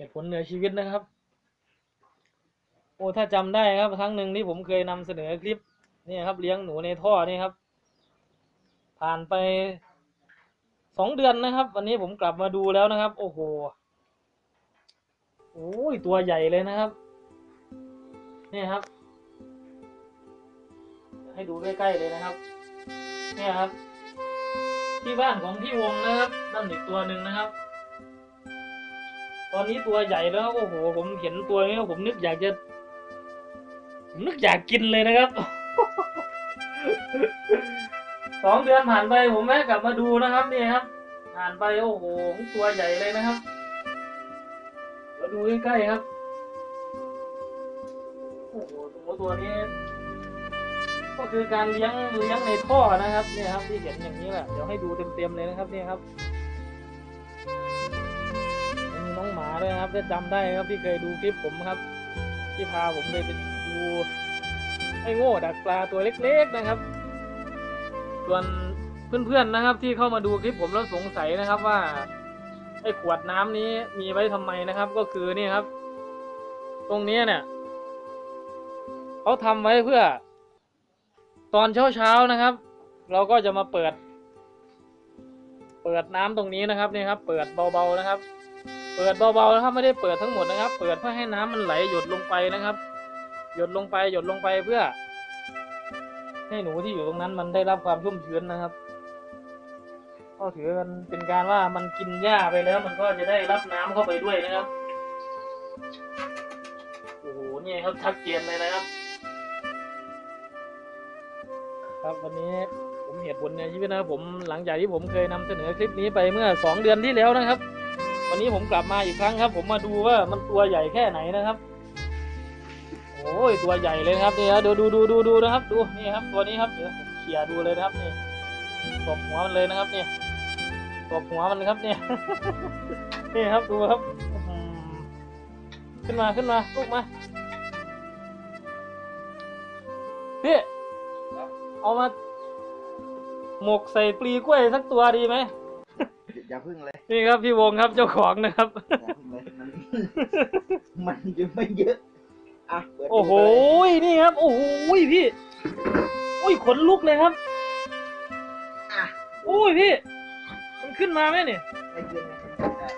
เหตุผลเหนือชีวิตนะครับ โอ้ถ้าจำได้ครับครั้งหนึ่งที่ผมเคยนำเสนอคลิปนี่ครับ เลี้ยงหนูในท่อนี่ครับ ผ่านไปสองเดือนนะครับ วันนี้ผมกลับมาดูแล้วนะครับ โอ้โหโอ้ยตัวใหญ่เลยนะครับนี่ครับ ให้ดูใกล้ๆเลยนะครับนี่ครับ ที่บ้านของพี่วงนะครับนั่นอีกตัวหนึ่งนะครับ ตอนนี้ตัวใหญ่แล้วโอ้โหผมเห็นตัวนี้ผมนึกอยากจะผมนึกอยากกินเลยนะครับสองเดือนผ่านไปผมแวะกลับมาดูนะครับนี่ครับผ่านไปโอ้โหตัวใหญ่เลยนะครับมาดูใกล้ๆครับโอ้โหตัวตัวนี้ ก็คือการเลี้ยงเลี้ยงในท่อนะครับเนี่ยครับที่เห็นอย่างนี้แหละเดี๋ยวให้ดูเต็มๆเลยนะครับเนี่ยครับ น้องหมาด้วยนะครับถ้าจำได้ครับที่เคยดูคลิปผมครับ ที่พาผมไปไปดูไอ้โง่ดักปลาตัวเล็ก ๆนะครับ ส่วนเพื่อนๆนะครับ ที่เข้ามาดูคลิปผมแล้วสงสัยนะครับว่าไอ้ขวดน้ำนี้มีไว้ทำไมนะครับ ก็คือนี่ครับ ตรงนี้เนี่ยเขาทำไว้เพื่อ ตอนเช้าๆนะครับ เราก็จะมาเปิด เปิดน้ำตรงนี้นะครับนี่ครับ เปิดเบาๆนะครับ เปิดเบาๆนะครับไม่ได้เปิดทั้งหมดนะครับ เปิดเพื่อให้น้ำมันไหลหยดลงไปนะครับ หยดลงไปหยดลงไปเพื่อ ให้หนูที่อยู่ตรงนั้นมันได้รับความชุ่มชื้นนะครับก็ถือกันเป็นการว่ามันกินหญ้าไปแล้ว มันก็จะได้รับน้ำเข้าไปด้วยนะครับโอ้โหนี่ครับชัดเจนเลยนะครับ ครับวันนี้ผมเหตุผลในชีวิตนะครับผมหลังจากที่ผมเคยนำเสนอคลิปนี้ไปเมื่อสองเดือนที่แล้วนะครับ วันนี้ผมกลับมาอีกครั้งครับ ผมมาดูว่ามันตัวใหญ่แค่ไหนนะครับ โอ้ยตัวใหญ่เลยนะครับนี่ครับดูดูดูดูดูนะครับ ดูนี่ครับ ตัวนี้ครับเดี๋ยวผมเขี่ยดูเลยนะครับนี่ตบหัวมันเลยนะครับนี่ตบหัวมันครับเนี่ยนี่ครับดูครับอื้อหือขึ้นมาขึ้นมาลุกมาพี่เอามาหมกใส่ปลีกล้วยสักตัวดีไหม อย่าพึ่งเลยนี่ครับพี่วงครับเจ้าของนะครับ อย่าพึ่งเลยมัน มันยังไม่เยอะอะเปิดดูโอ้โหเลยนี่ครับ โอ้โหพี่โอ้ยขนลุกเลยครับอะโอ้ยพี่มันขึ้นมาไหมเนี่ยไม่เกินไม่เกินได้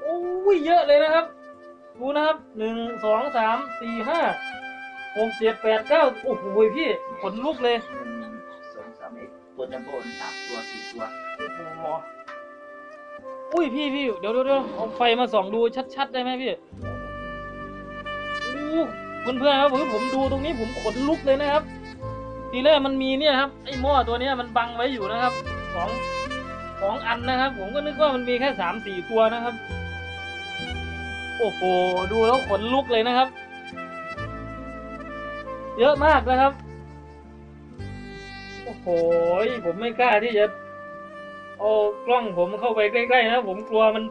โอ้ยเยอะเลยนะครับ ดูนะครับหนึ่งสองสามสี่ห้าหกเจ็ดแปดเก้าโอ้โหพี่ขนลุกเลยหนึ่งสองสามเอ็ดตัวจัมโบ้สามตัวสี่ตัว โอ้โห อุ้ยพี่พี่เดี๋ยวเดี๋ยวเดี๋ยวเอาไฟมาส่องดูชัดๆได้ไหมพี่โอ้เพื่อนๆครับผมผมดูตรงนี้ผมขนลุกเลยนะครับ ทีแรกมันมีเนี่ยครับไอ้หม้อตัวนี้มันบังไว้อยู่นะครับสองสองอันนะครับ ผมก็นึกว่ามันมีแค่สามสี่ตัวนะครับ โอ้โหดูแล้วขนลุกเลยนะครับ เยอะมากนะครับ โอ้โหผมไม่กล้าที่จะ เอากล้องผมเข้าไปใกล้ๆนะผมกลัวมัน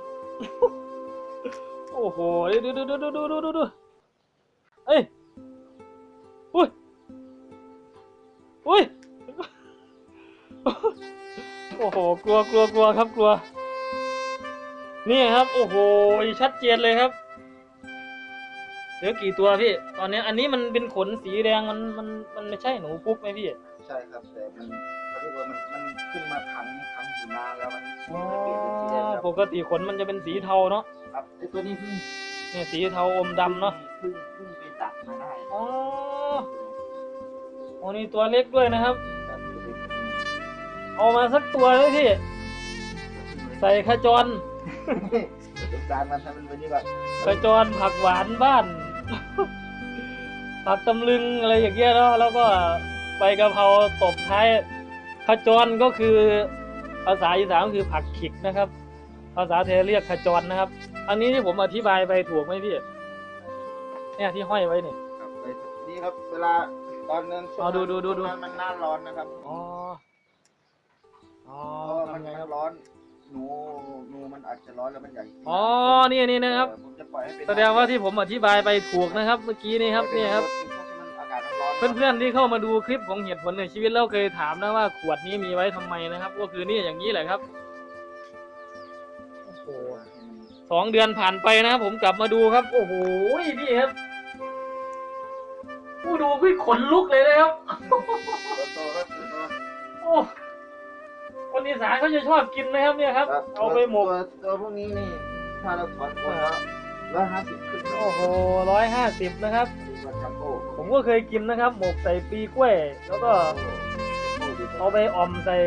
โอ้โหดูดูดูดูดูดูดูดูเอ้ยอุ้ยอุ้ยโอ้โหกลัวกลัวกลัวครับกลัว นี่ครับ โอ้โหชัดเจนเลยครับเหลือกี่ตัวพี่ ตอนนี้อันนี้มันเป็นขนสีแดงมันมันมันไม่ใช่หนูปุ๊บไหมพี่ ใช่ครับแต่มัน เขาเรียกว่ามันมันขึ้นมาขังขังอยู่นานแล้วมันอ๋อเปลี่ยนเป็นสีแดงครับปกติขนมันจะเป็นสีเทาเนาะครับไอตัวนี้เพิ่งเนี่ยสีเทาอมดำเนาะเพิ่งเพิ่งไปตัดมาได้อ๋อโอ้นี่ตัวเล็กด้วยนะครับ ครับตัวเล็กเอามาสักตัวเลยพี่ ใส่ขจรสงสารมันทำมันวันนี้แบบขจรผักหวานบ้าน ผักตำลึงอะไรอย่างเงี้ยเนาะแล้วก็ใบกะเพราตบท้าย ขจรก็คือภาษาอีสานก็คือผักขิกนะครับ ภาษาไทยเรียกขจรนะครับ อันนี้ที่ผมอธิบายไปถูกไหมพี่เนี่ยที่ห้อยไว้เนี่ยครับไอ้นี่ครับ เวลาตอนนั้นช่วงอ๋อดูดูดูดู นั้นมันหน้าร้อนนะครับอ๋อ อ๋อเพราะว่ามันทำไงมันครับ ร้อนหนูหนูมันอาจจะร้อนแล้วมันใหญ่ขึ้นอ๋อนี่นี่นะครับเออผมจะปล่อยให้เป็นแสดงว่าที่ผมอธิบายไปถูกนะครับ เมื่อกี้นี่ครับนี่ครับมันอ เพื่อนๆที่เข้ามาดูคลิปของเหตุผลในชีวิตแล้วเคยถามนะว่าขวดนี้มีไว้ทำไมนะครับ ก็คือนี่อย่างนี้แหละครับโอ้โหสองเดือนผ่านไปนะครับผมกลับมาดูครับ โอ้โหนี่ครับผู้ดูพี่ขนลุกเลยนะครับโตๆครับโตโอ้คนอีสานเขาจะชอบกินนะครับเนี่ยครับๆครับเอาไปหมกตัวตัวพวกนี้นี่ถ้าเราถอนคนแล้ว ร้อยห้าสิบขึ้นโอ้โหร้อยห้าสิบนะครับตัวจัมโบ้ผมก็เคยกินนะครับ หมกใส่ปีกล้วย แล้วก็เอาไปอ่อมใส่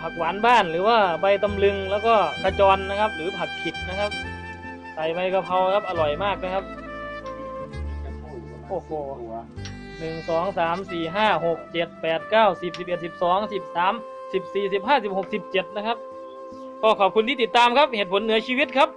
ผักหวานบ้าน หรือว่าใบตำลึงแล้วก็กระจรนะครับ หรือผักขิดนะครับ ใส่ใบกะเพราครับอร่อยมากนะครับ โอ้โห หนึ่งสองสามสี่ห้าหกเจ็ดแปดเก้าสิบสิบเอ็ดสิบสองสิบสามสิบสี่สิบห้าสิบหกสิบเจ็ดนะครับ ก็ขอบคุณที่ติดตามครับเหตุผลเหนือชีวิตครับ